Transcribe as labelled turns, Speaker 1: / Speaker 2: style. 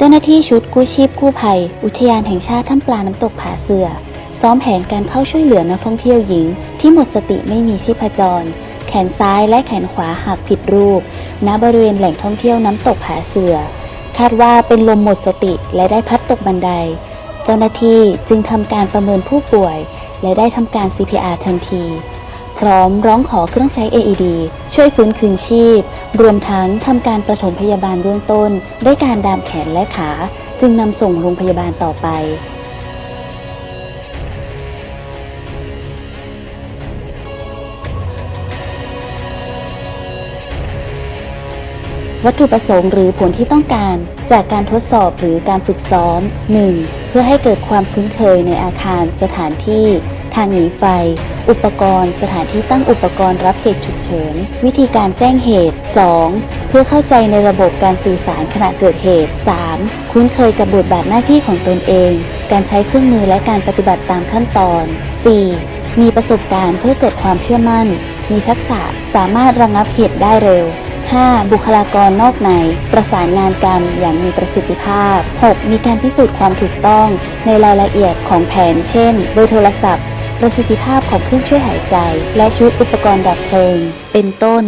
Speaker 1: จ้าหน้าที่ชุดกู้ชีพกู้ภัย อุทยานแห่งชาติถ้ำปลาน้ำตกผาเสือ ซ้อมแผนการเข้าช่วยเหลือนักท่องเที่ยวหญิง ที่หมดสติไม่มีชีพจร แขนซ้ายและแขนขวาหักผิดรูป ณบริเวณแหล่งท่องเที่ยวน้ำตกผาเสือ คาดว่าเป็นลมหมดสติและได้พัดตกบันได เจ้าหน้าที่จึงทำการประเมินผู้ป่วย และได้ทำการ CPR ทันที พร้อมร้องขอเครื่องใช้ AED ช่วยฟื้นคืนชีพ รวมทั้งทำการประถมพยาบาลเบื้องต้น ด้วยการดามแขนและขา จึงนำส่งโรงพยาบาลต่อไปวัตถุประสงค์หรือผลที่ต้องการ จากการทดสอบหรือการฝึกซ้อม 1. เพื่อให้เกิดความคุ้นเคยในอาคารสถานที่ ทางหนีไฟ อุปกรณ์ สถานที่ตั้งอุปกรณ์รับเหตุฉุกเฉิน วิธีการแจ้งเหตุ 2. เพื่อเข้าใจในระบบการสื่อสารขณะเกิดเหตุ 3. คุ้นเคยกับบทบาทหน้าที่ของตนเอง การใช้เครื่องมือและการปฏิบัติตามขั้นตอน 4. มีประสบการณ์เพื่อเกิดความเชื่อมั่น มีทักษะสามารถระงับเหตุได้เร็ว 5. บุคลากรนอกใน ประสานงานกันอย่างมีประสิทธิภาพ 6. มีการพิสูจน์ความถูกต้องในรายละเอียดของแผน เช่น เบอร์โทรศัพท์ ประสิทธิภาพของเครื่องช่วยหายใจ และชุดอุปกรณ์ดับเพลิง เป็นต้น